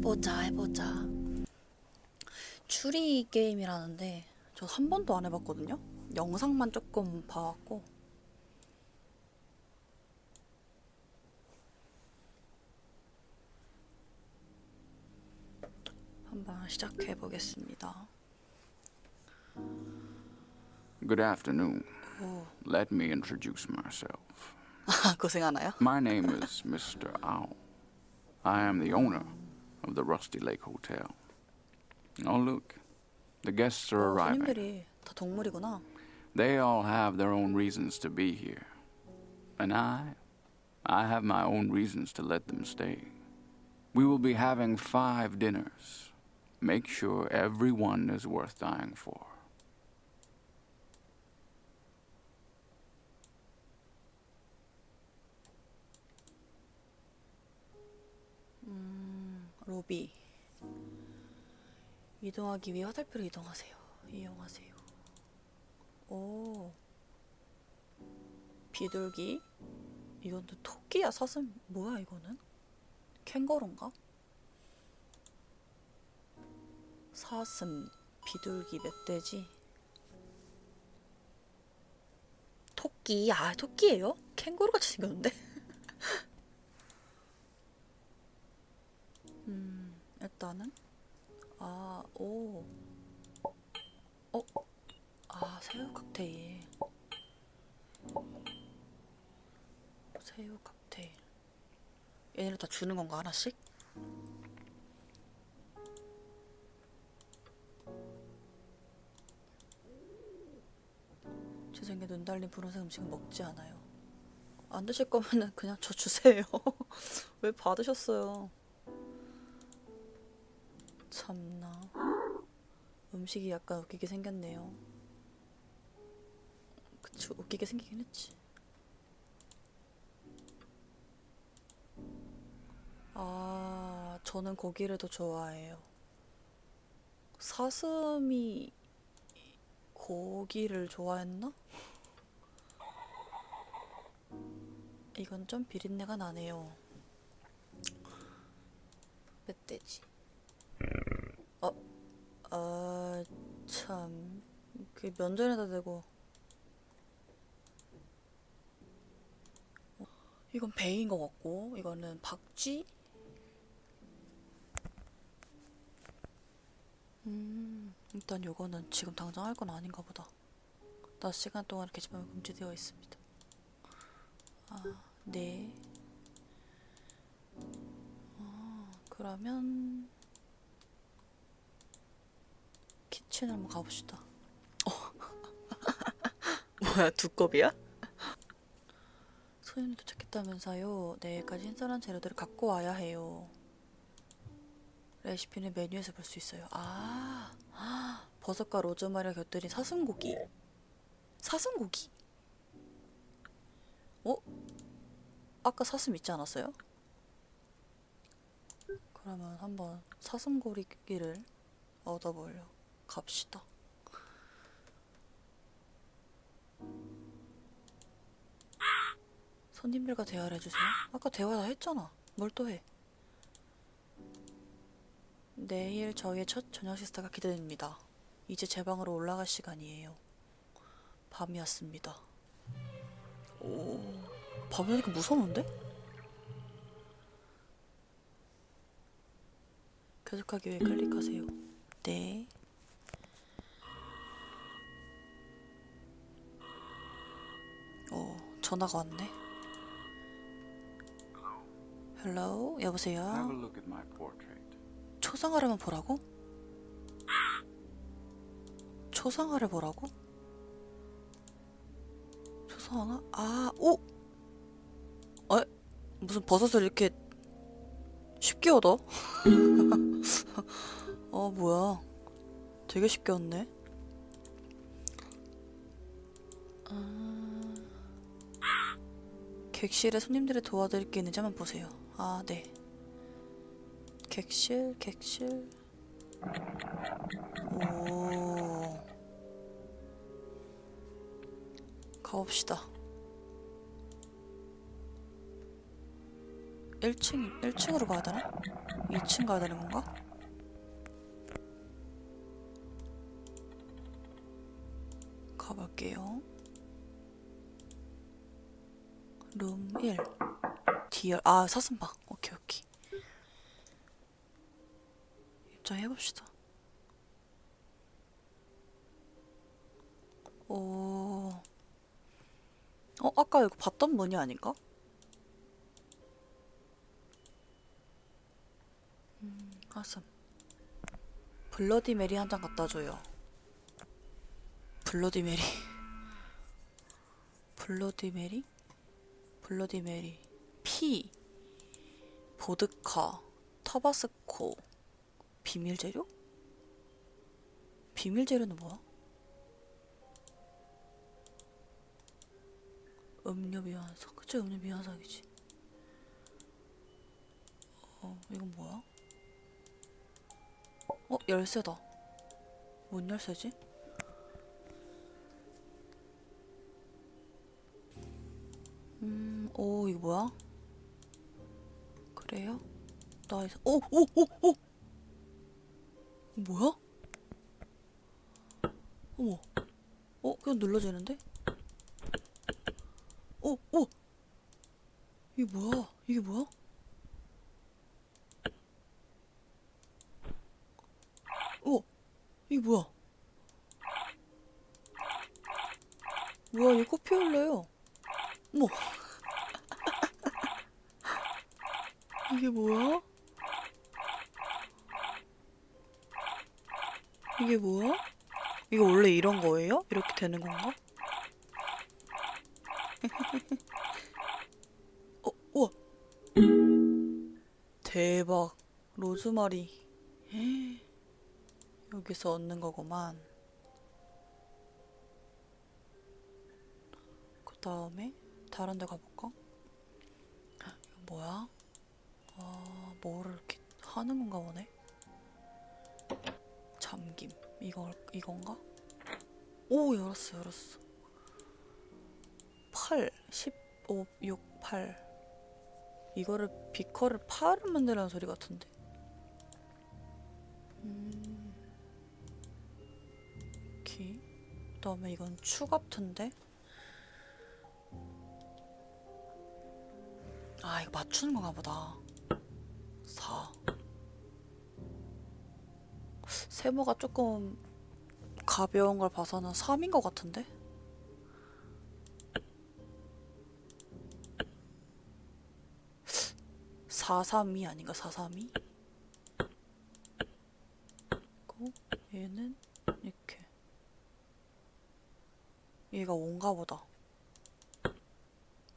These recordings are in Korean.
해보자 해보자 추리 게임이라는데 저 한 번도 안 해봤거든요 영상만 조금 봐왔고 한번 시작해 보겠습니다 Good afternoon. 오 Let me introduce myself. 아, 고생하나요? My name is Mr. Owl. I am the owner of the Rusty Lake Hotel. Oh, look. The guests are 어, arriving. 손님들이 다 동물이구나 They all have their own reasons to be here. And I, I have my own reasons to let them stay. We will be having five dinners. Make sure every one is worth dying for. 로비 이동하기 위해 화살표로 이동하세요. 이용하세요. 오 비둘기 이건 또 토끼야 사슴 뭐야 이거는 캥거루인가? 사슴 비둘기 멧돼지 토끼 아 토끼예요? 캥거루 같이 생겼는데? 음, 일단은 아, 오. 어? 아, 새우 칵테일. 새우 칵테일. 얘네를 다 주는 건가, 하나씩? 제 생에 눈 달린 분홍색 음식은 먹지 않아요. 안 드실 거면은 그냥 저 주세요. 왜 받으셨어요? 참나. 음식이 약간 웃기게 생겼네요. 그쵸 웃기게 생기긴 했지. 아 저는 고기를 더 좋아해요. 사슴이 고기를 좋아했나? 이건 좀 비린내가 나네요. 멧돼지 참. 그 면전에다 대고. 어, 이건 배인 것 같고, 이거는 박쥐? 음, 일단 요거는 지금 당장 할 건 아닌가 보다. 낮 시간 동안 게시판에 금지되어 있습니다. 아, 네. 아, 그러면 키친 한번 가봅시다. 어. 뭐야 두꺼비야? 손님이 도착했다면서요. 내일까지 신선한 재료들을 갖고 와야 해요. 레시피는 메뉴에서 볼 수 있어요. 아, 아, 버섯과 로즈마리가 곁들인 사슴고기. 사슴고기? 어? 아까 사슴 있지 않았어요? 그러면 한번 사슴고기를 얻어보려 갑시다. 손님들과 대화를 해주세요. 아까 대화 다 했잖아. 뭘 또 해? 내일 저희의 첫 저녁 식사가 기대됩니다. 이제 제 방으로 올라갈 시간이에요. 밤이 왔습니다. 오, 밤이 오니까 무서운데? 계속하기 위해 클릭하세요. 네. 어, 전화가 왔네. a 여보세요. 초상화를 보라고? 초상화를 보라고? 초상화? 아, 오! 어? 무슨 버섯을 이렇게 쉽게 얻어? 어, 뭐야. 되게 쉽게 얻네. 아... 객실에 손님들을 도와드릴 게 있는지 한번 보세요. 아, 네. 객실, 객실. 오. 가봅시다. 1층 1층으로 가야 되나? 2층 가야 되는 건가? 가볼게요. 룸 1. 디얼 아 사슴방. 오케이 오케이. 입장해 봅시다. 오. 어 아까 이거 봤던 문이 아닌가? 가슴. 블러디 메리 한 잔 갖다 줘요. 블러디 메리. 블러디 메리? 블러디 메리. 피. 보드카. 타바스코. 비밀 재료? 비밀 재료는 뭐야? 음료 미완삭. 그치 음료 미완삭이지. 어 이건 뭐야? 어, 열쇠다. 뭔 열쇠지? 음, 오, 이거 뭐야? 그래요? 나이스. 오, 오, 오, 오! 뭐야? 어머. 어, 그냥 눌러지는데? 오, 오! 이게 뭐야? 이게 뭐야? 어, 이게 뭐야? 뭐야, 얘 코피 흘려요. 어머. 이게 뭐야? 이게 뭐야? 이거 원래 이런 거예요? 이렇게 되는 건가? 어, 우와. 대박. 로즈마리. 여기서 얻는 거구만. 그 다음에 다른 데 가볼까? 이거 뭐야? 아, 뭐를 이렇게 하는 건가 보네. 잠김. 이거, 이건가? 오, 열었어, 열었어. 8, 15, 6, 8. 이거를, 비커를 8을 만들라는 소리 같은데. 오케이. 그다음에 이건 추 같은데. 아 이거 맞추는 건가 보다. 세모가 조금 가벼운 걸 봐서는 3인 것 같은데. (432) 아닌가 (432) 고 얘는 이렇게 얘가 온가 보다.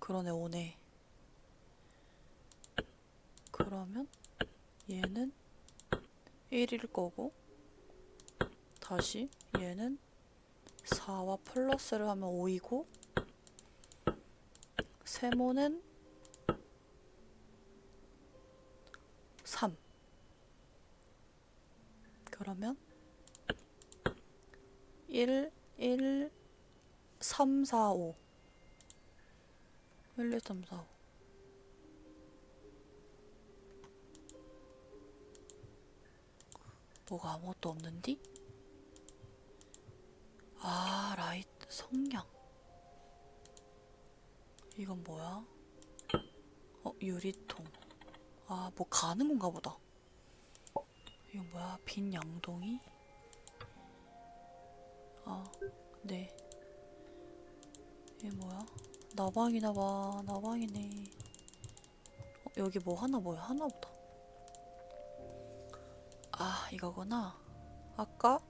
그러네, 오네. 그러면 얘는 1일 거고, 다시 얘는 4와 플러스를 하면 5이고, 세모는 3. 그러면 1, 1, 3, 4, 5. 1, 2, 3, 4, 5. 뭐가 아무것도 없는디? 아, 라이트 성냥. 이건 뭐야? 어, 유리통. 아, 뭐 가는 건가 보다. 이건 뭐야? 빈 양동이? 아, 네. 이게 뭐야? 나방이나 봐. 나방이네. 어, 여기 뭐 하나 뭐야? 하나 보다. 아, 이거구나. 아까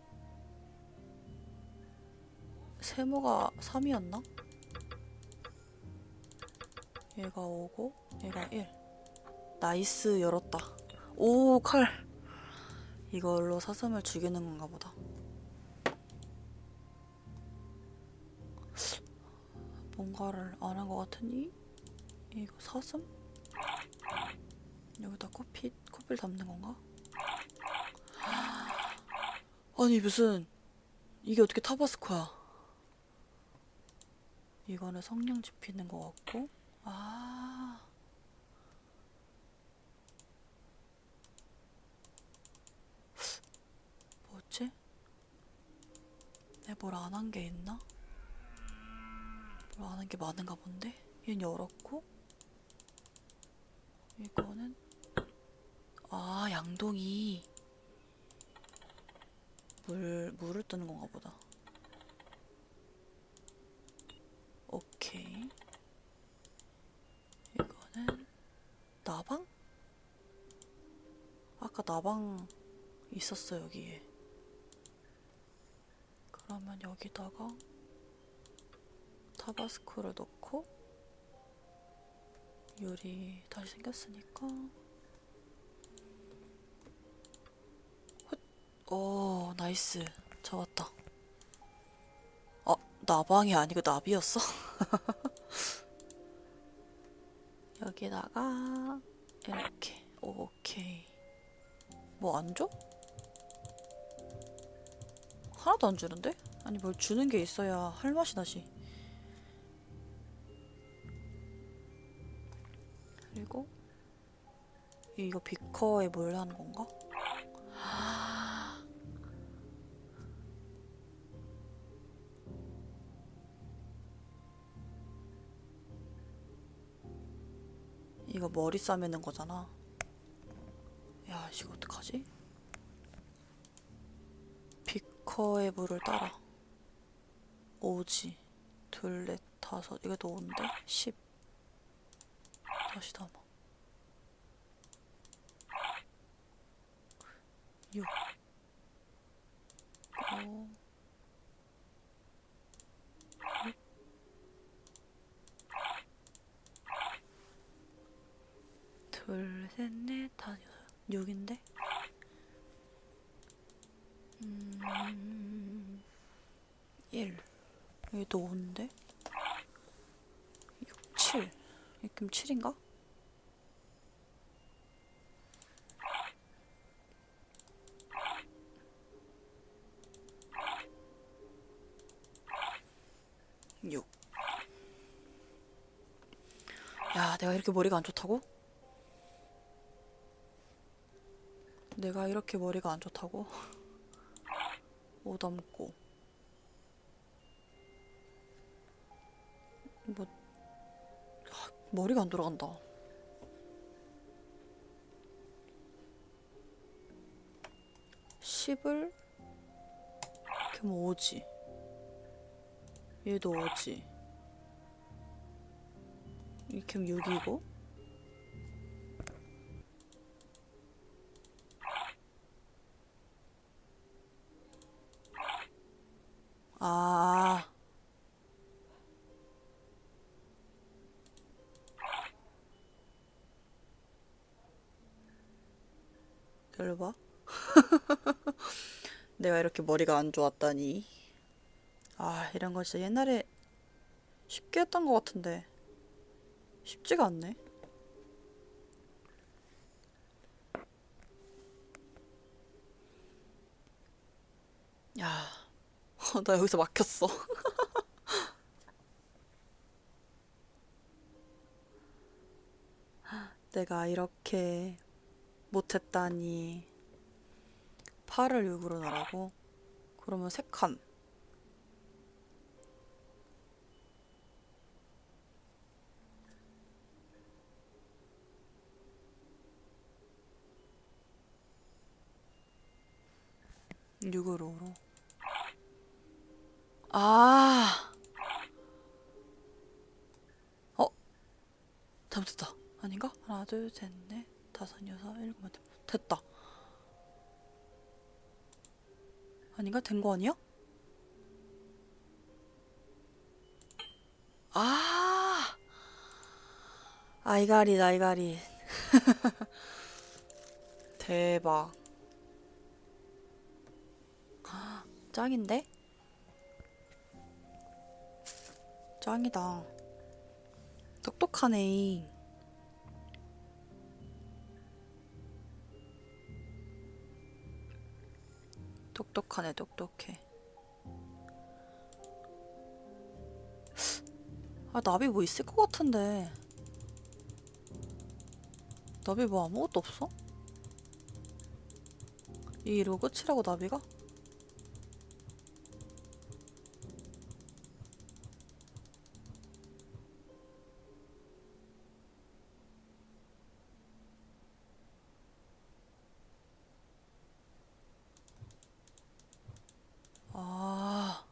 세모가 3이었나? 얘가 5고 얘가 1. 나이스 열었다. 오, 칼. 이걸로 사슴을 죽이는 건가 보다. 뭔가를 안 한 것 같으니 이거 사슴? 여기다 커피 커피를 담는 건가? 아니 무슨 이게 어떻게 타바스코야? 이거는 성냥 집히는 것 같고 아 뭐지? 내 뭘 안 한 게 있나? 뭘 안 한 게 많은가 본데? 얘는 열었고 이거는 아 양동이 물 물을 뜨는 건가 보다 나방? 아까 나방 있었어 여기에. 그러면 여기다가 타바스코를 넣고 요리 다시 생겼으니까 헛. 오 나이스 잡았다 어 나방이 아니고 나비였어? 여기다가 이렇게 오케이 뭐 안 줘? 하나도 안 주는데? 아니 뭘 주는 게 있어야 할 맛이 나지. 그리고 이거 비커에 뭘 하는 건가? 이거 머리 싸매는 거잖아. 야, 이거 어떡하지? 비커에 물을 따라. 오지. 둘, 넷, 다섯. 이거 노인데? 십. 다시 담아. 육. 오. 둘, 셋, 넷, 다섯, 여섯. 육인데? 음, 1. 얘도 5인데? 6, 7. 이렇게 7인가? 육. 야, 내가 이렇게 머리가 안 좋다고? 내가 이렇게 머리가 안 좋다고? 오담고 뭐 아, 머리가 안 돌아간다. 십을 그럼 오지. 얘도 오지. 이렇게 하면 6이고 아. 열봐. 내가 이렇게 머리가 안 좋았다니. 아, 이런 거 진짜 옛날에 쉽게 했던 것 같은데. 쉽지가 않네. 야, 나 여기서 막혔어. 내가 이렇게 못했다니. 8을 6으로 나라고? 그러면 3칸. 육으로 오로. 아. 어? 잘못했다. 아닌가? 하나, 둘, 셋, 넷, 다섯, 여섯, 일곱, 여덟. 됐다. 아닌가? 된 거 아니야? 아. 아이가리, 아이가리. 대박. 짱인데? 짱이다. 똑똑하네. 똑똑하네, 똑똑해. 아, 나비 뭐 있을 것 같은데. 나비 뭐 아무것도 없어? 이 이러고 끝이라고 나비가? 아,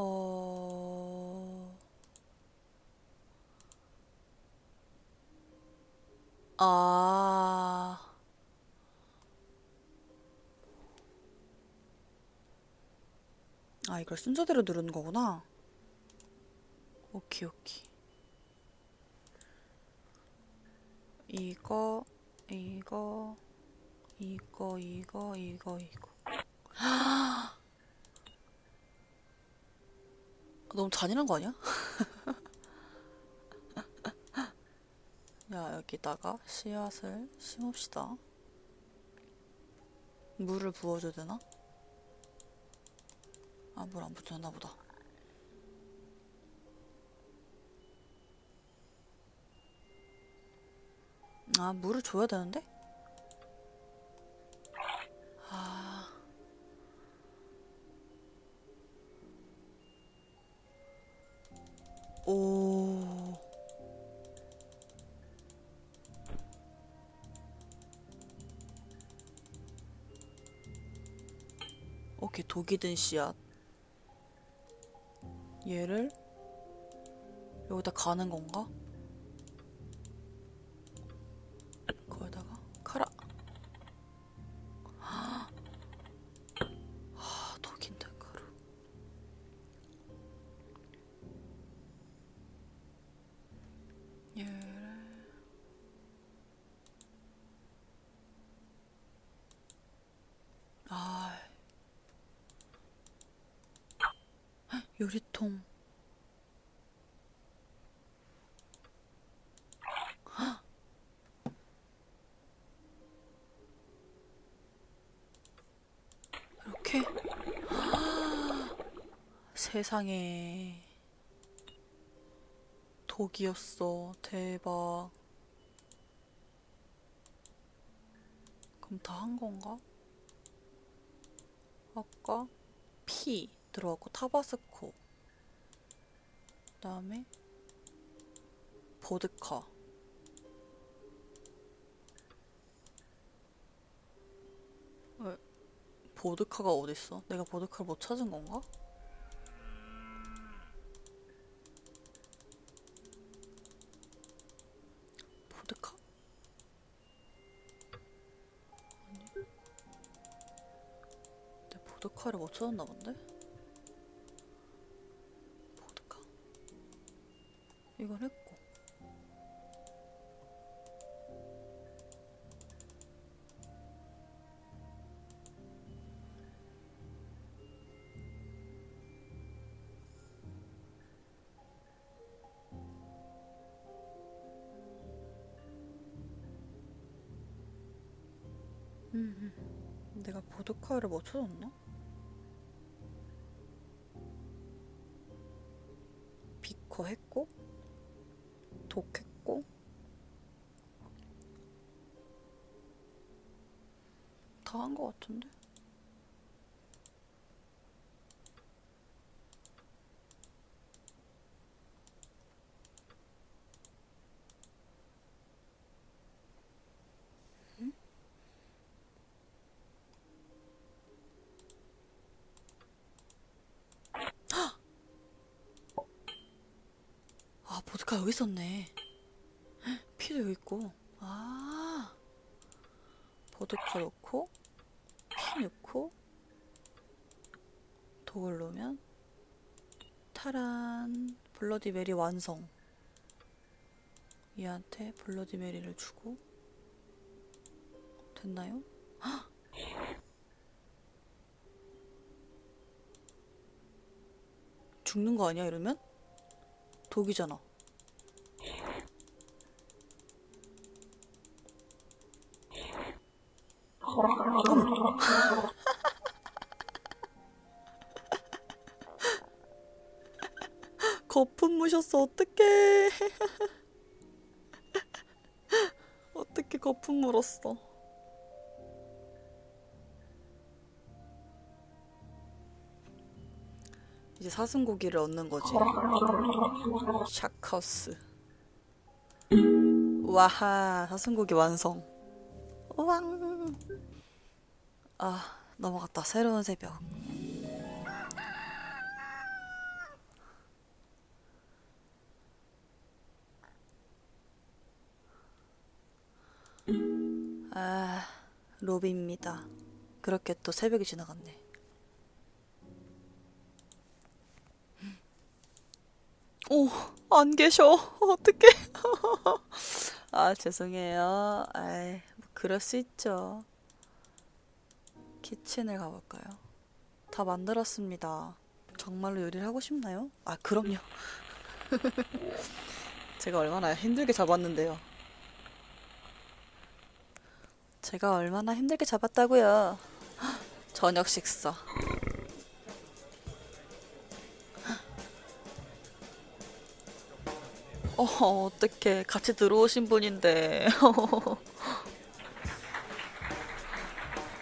어, 아, 아, 이걸 순서대로 누르는 거구나. 오케이, 오케이. 이거, 이거, 이거, 이거, 이거, 이거. 너무 잔인한 거 아니야? 야, 여기다가 씨앗을 심읍시다. 물을 부어줘야 되나? 아, 물 안 붙였나 보다. 아, 물을 줘야 되는데? 독이 든 씨앗. 얘를 여기다 가는 건가? 요리통. 이렇게? 세상에. 독이었어. 대박. 그럼 다 한 건가? 아까 피 들어갔고 타바스코 그 다음에 보드카 왜 보드카가 어딨어? 내가 보드카를 못 찾은 건가? 보드카? 아니 내 보드카를 못 찾았나 본데? 보드카 이건 했고 내가 보드카를 못 찾았나? 다한거 같은데? 아, 보드카 여기 있었네. 헉, 피도 여기 있고. 아, 보드카 넣고, 피 넣고, 독을 넣으면, 타란, 블러디 메리 완성. 얘한테 블러디 메리를 주고, 됐나요? 헉! 죽는 거 아니야, 이러면? 독이잖아. 거품 무셨어. 어떡해. 어떻게 거품 물었어. 이제 사슴고기를 얻는 거지. 샤커스. 와하 사슴고기 완성. 우왕. 아 넘어갔다. 새로운 새벽 로비입니다. 그렇게 또 새벽이 지나갔네. 오, 안 계셔. 어떡해. 아, 죄송해요. 아이, 뭐 그럴 수 있죠. 키친을 가볼까요? 다 만들었습니다. 정말로 요리를 하고 싶나요? 아, 그럼요. 제가 얼마나 힘들게 잡았는데요. 제가 얼마나 힘들게 잡았다고요. 저녁 식사. 어, 어떡해. 같이 들어오신 분인데.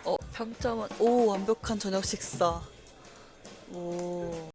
어, 평점은, 오, 완벽한 저녁 식사. 오.